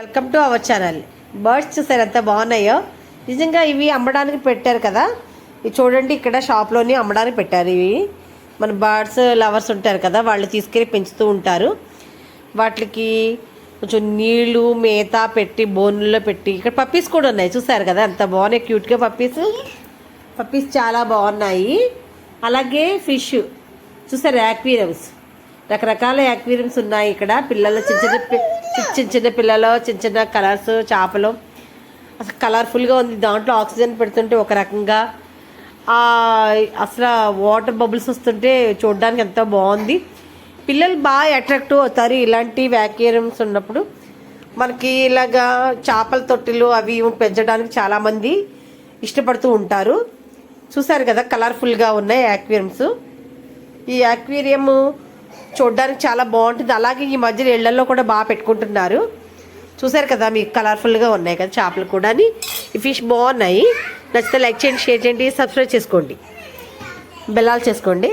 Welcome to our channel birds చూసారు ఎంత బాగున్నాయో? నిజంగా ఇవి అమ్మడానికి పెట్టారు కదా? ఇవి చూడండి ఇక్కడ షాప్లోనే అమ్మడానికి పెట్టారు ఇవి. మన బర్డ్స్ లవర్స్ ఉంటారు కదా వాళ్ళు తీసుకెళ్ళి పెంచుతూ ఉంటారు. వాటికి కొంచెం నీళ్ళు మేత పెట్టి బోన్లో పెట్టి ఇక్కడ పప్పీస్ కూడా ఉన్నాయి. చూసారు కదా ఎంత బాగున్నాయి. క్యూట్గా పప్పీస్ పప్పీస్ చాలా బాగున్నాయి. అలాగే ఫిష్ చూసారు యాక్వేరియమ్స్ రకరకాల యాక్వేరియమ్స్ ఉన్నాయి ఇక్కడ. పిల్లల చిన్న చిన్న పి- చిన్న చిన్న పిల్లలు చిన్న చిన్న కలర్స్ చేపలు. అసలు కలర్ఫుల్గా ఉంది. దాంట్లో ఆక్సిజన్ పెడుతుంటే ఒక రకంగా అసలు వాటర్ బబుల్స్ వస్తుంటే చూడడానికి ఎంతో బాగుంది. పిల్లలు బాగా అట్రాక్టివ్ అవుతారు ఇలాంటి వ్యాక్యూరియమ్స్ ఉన్నప్పుడు. మనకి ఇలాగా చేపల తొట్టిలు అవి పెంచడానికి చాలామంది ఇష్టపడుతూ ఉంటారు. చూసారు కదా కలర్ఫుల్గా ఉన్నాయి యాక్వేరియమ్స్ ఈ యాక్వేరియం చూడడానికి చాలా బాగుంటుంది. అలాగే ఈ మధ్యన ఇళ్ళలో కూడా బాగా పెట్టుకుంటున్నారు. చూసారు కదా మీకు కలర్ఫుల్గా ఉన్నాయి కదా చేపలు కూడా ఈ ఫిష్ బాగున్నాయి. నచ్చితే లైక్ చేయండి షేర్ చేయండి సబ్స్క్రైబ్ చేసుకోండి. బెల్లాలు చేసుకోండి.